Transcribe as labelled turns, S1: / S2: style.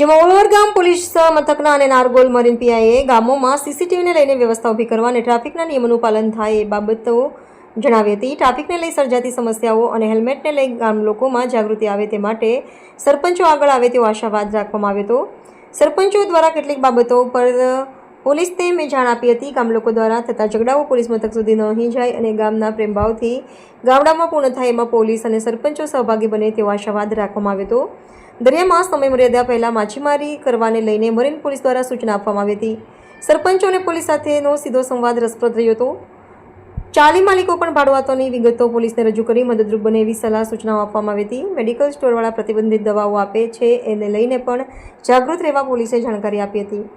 S1: જેમાં ઓલવર ગામ પોલીસ મથકના અને નારગોલ મરીન પીઆઈએ ગામોમાં સીસીટીવીને લઈને વ્યવસ્થા ઊભી કરવા અને ટ્રાફિકના નિયમોનું પાલન થાય એ બાબતો જણાવી હતી. ટ્રાફિકને લઈ સર્જાતી સમસ્યાઓ અને હેલ્મેટને લઈ ગામ લોકોમાં જાગૃતિ આવે તે માટે સરપંચો આગળ આવે તેવો આશાવાદ રાખવામાં આવ્યો હતો. સરપંચો દ્વારા કેટલીક બાબતો પર પોલીસને મેં જાણ આપી હતી ગામ લોકો દ્વારા થતા ઝઘડાઓ પોલીસ મથક સુધી નહીં જાય અને ગામના પ્રેમભાવથી ગામડામાં પૂર્ણ થાય એમાં પોલીસ અને સરપંચો સહભાગી બને તેવો આશાવાદ રાખવામાં આવ્યો હતો. દરિયામાં સમય મર્યાદા પહેલાં માછીમારી કરવાને લઈને મરીન પોલીસ દ્વારા સૂચના આપવામાં આવી હતી. સરપંચો અને પોલીસ સાથેનો સીધો સંવાદ રસપ્રદ રહ્યો હતો. ચાલી માલિકો પણ ભાડુઆતોની વિગતો પોલીસને રજૂ કરી મદદરૂપ બને એવી સલાહ સૂચનાઓ આપવામાં આવી હતી. મેડિકલ સ્ટોરવાળા પ્રતિબંધિત દવાઓ આપે છે એને લઈને પણ જાગૃત રહેવા પોલીસે જાણકારી આપી હતી.